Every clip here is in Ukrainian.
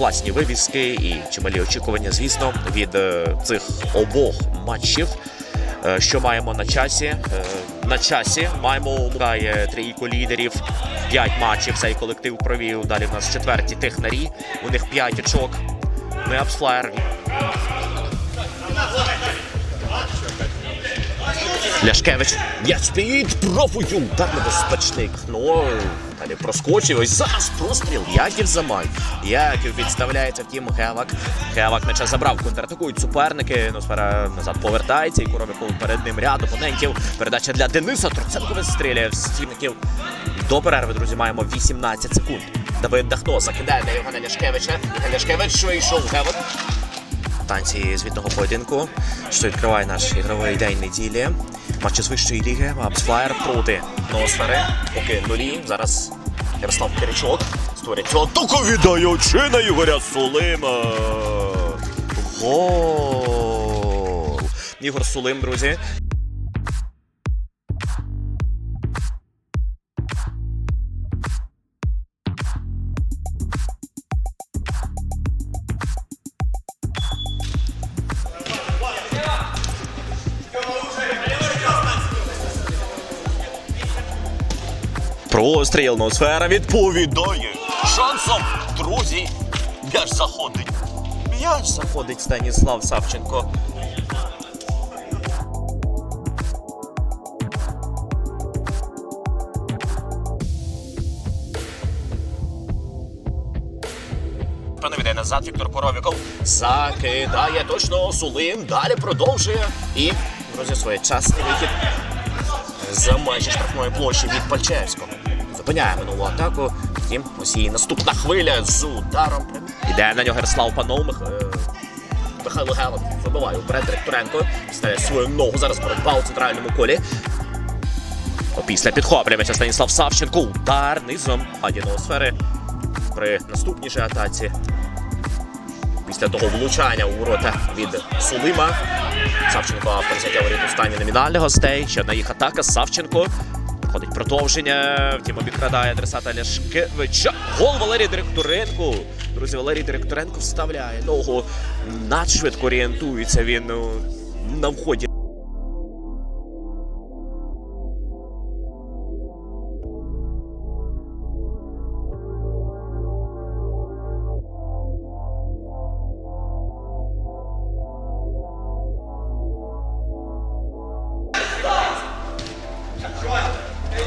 класні вивіски і чималі очікування, звісно, від е, цих обох матчів. Е, Що маємо на часі? Е, На часі маємо грає трійку лідерів. П'ять матчів цей колектив провів. Далі в нас четверті технарі. У них п'ять очок. Ми Ляшкевич. Я стоїть, пробую. Удар небезпечний. Ну, далі проскочив. Ось зараз простріл. Яків замай. Яків відставляється, втім, Гевак. Гевак м'яча забрав. Контратакують суперники. Ну, сфера назад повертається. І Коровіков перед ним ряд опонентів. Передача для Дениса. Троценко вистрілює в стільників. До перерви, друзі, маємо 18 секунд. Давид Дахно закидає на Євгена Ляшкевича. Євген Ляшкевич вийшов. Гевак танці звітного поєдинку, що відкриває наш ігровий день неділі. Матчі з вищої ліги Апсфлаєр проти Ноосфери. Поки нулі. Зараз Ярослав Киричок створює цю атаку віддаючи на Ігоря Сулима. Гол! Ігор Сулим, друзі. Простріл Ноосфера відповідає. Шансом, друзі. М'яч заходить. М'яч заходить Станіслав Савченко. Пановіде назад Віктор Коровіков закидає точно Сулим. Далі продовжує. І, друзі, своєчасний вихід за межі штрафної площі від Пальчевського. Зупиняє минулу атаку. Втім, ось і наступна хвиля з ударом. Іде на нього Ярослав Панов. Е, Михайло Гелик вибиває вперед Ректоренко. Ставить свою ногу. Зараз боротьба у центральному колі. Опісля підхоплюється Станіслав Савченко. Удар низом сфери при наступній же атаці. Після того влучання у ворота від Сулима. Савченко автор воріт у стані номінальних гостей. Ще одна їх атака. Савченко. Ходить продовження. Втім, обікрадає адресата Ляшкевича. Гол Валерій Директоренко. Друзі, Валерій Директоренко вставляє ногу. Надшвидко орієнтується він ну, на вході.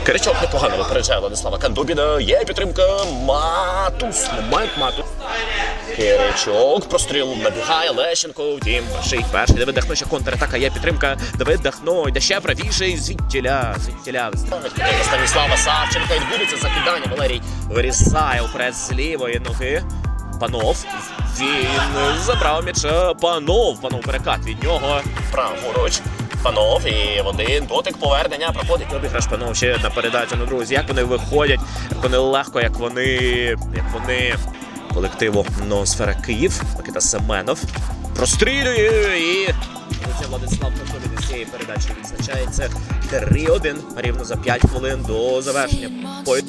Киричок непогано випереджає Владислава Кандубіна. Є підтримка Матус. Момент Матус. Киричок простріл набігає Лещенко. Втім, перший перший Давид Дахно ще контратака. Є підтримка. Давид Дахно йде ще правіше і звідтіля. Звідтіля. Станіслава Савченка. Відбудеться закидання. Валерій вирізає вперед з лівої ноги. Панов. Він забрав м'яча. Панов. Панов перекат від нього. Праворуч. Панов і в один дотик повернення проходить обіграш Панов ще одна передача. Ну, друзі, як вони виходять, як вони легко, як вони, як вони колективу Ноосфера Київ, Микита Семенов прострілює і друзі, Владислав Кошовін із цієї передачі відзначається 3-1 рівно за 5 хвилин до завершення. Пой-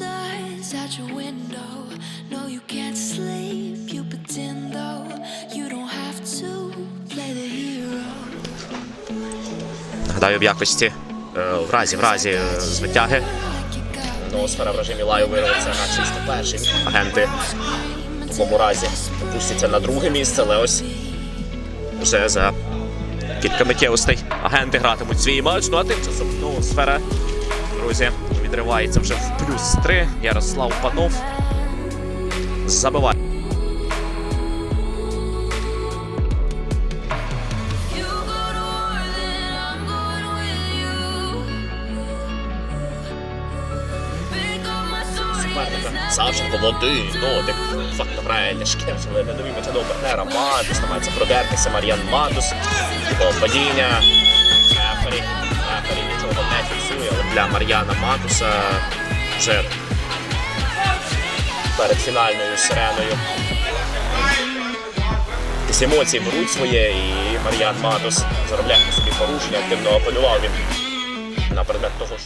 Нагадаю, в якості е, в разі в разі е, звитяги Ноосфера в режимі лаю вирветься на 61 Агенти в такому разі опустяться на друге місце, але ось вже за кілька миттєвостей агенти гратимуть свій матч. Ну а тим часом Ноосфера, друзі, відривається вже в плюс 3. Ярослав Панов забиває. Савченко в один дотик. Факт грає Ляшкевич, м'яча до партнера. Матус намагається продертися. Мар'ян Матус. Його падіння. Рефері. Рефері нічого не фіксує, але для Мар'яна Матуса вже перед фінальною сиреною. Якісь емоції беруть своє, і Мар'ян Матус заробляє собі порушення. Активно апелював він на предмет того, що.